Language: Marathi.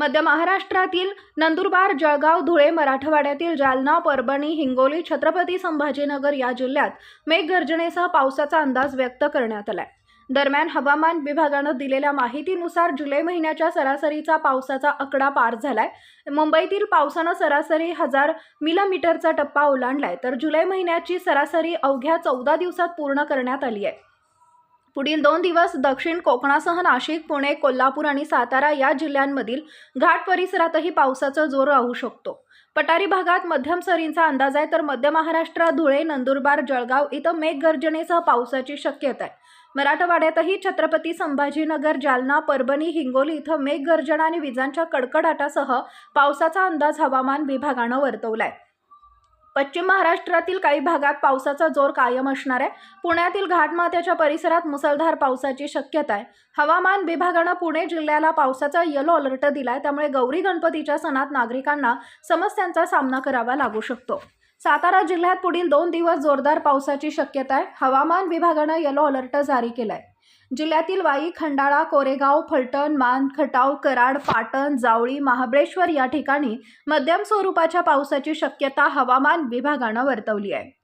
मध्य महाराष्ट्रातील नंदुरबार जळगाव धुळे मराठवाड्यातील जालना परभणी हिंगोली छत्रपती संभाजीनगर या जिल्ह्यात मेघगर्जनेसह पावसाचा अंदाज व्यक्त करण्यात आलाय. दरम्यान हवामान विभागानं दिलेल्या माहितीनुसार जुलै महिन्याच्या सरासरीचा पावसाचा आकडा पार झालाय. मुंबईतील पावसानं सरासरी हजार मिलीमीटरचा टप्पा ओलांडलाय. तर जुलै महिन्याची सरासरी अवघ्या चौदा दिवसात पूर्ण करण्यात आली आहे. पुढील दोन दिवस दक्षिण कोकणासह नाशिक पुणे कोल्हापूर आणि सातारा या जिल्ह्यांमधील घाट परिसरातही पावसाचा जोर राहू शकतो. पठारी भागात मध्यम सरींचा अंदाज आहे तर मध्य महाराष्ट्र धुळे नंदुरबार जळगाव इथं मेघगर्जनेसह पावसाची शक्यता आहे. मराठवाड्यातही छत्रपती संभाजीनगर जालना परभणी हिंगोली इथं मेघगर्जना आणि विजांच्या कडकडाटासह पावसाचा अंदाज हवामान विभागानं वर्तवला आहे पश्चिम महाराष्ट्रातील काही भागात पावसाचा जोर कायम असणार आहे. पुण्यातील घाटमाथ्याच्या परिसरात मुसळधार पावसाची शक्यता आहे. हवामान विभागानं पुणे जिल्ह्याला पावसाचा येलो अलर्ट दिलाय. त्यामुळे गौरी गणपतीच्या सणात नागरिकांना समस्यांचा सामना करावा लागू शकतो. सातारा जिल्ह्यात पुढील दोन दिवस जोरदार पावसाची शक्यता आहे. हवामान विभागानं येलो अलर्ट जारी केलाय. जिल्ह्यातील वाई खंडाळा कोरेगाव फलटण मान खटाव कराड पाटण जावळी महाबळेश्वर या ठिकाणी मध्यम स्वरूपाच्या पावसाची शक्यता हवामान विभागानं वर्तवली आहे.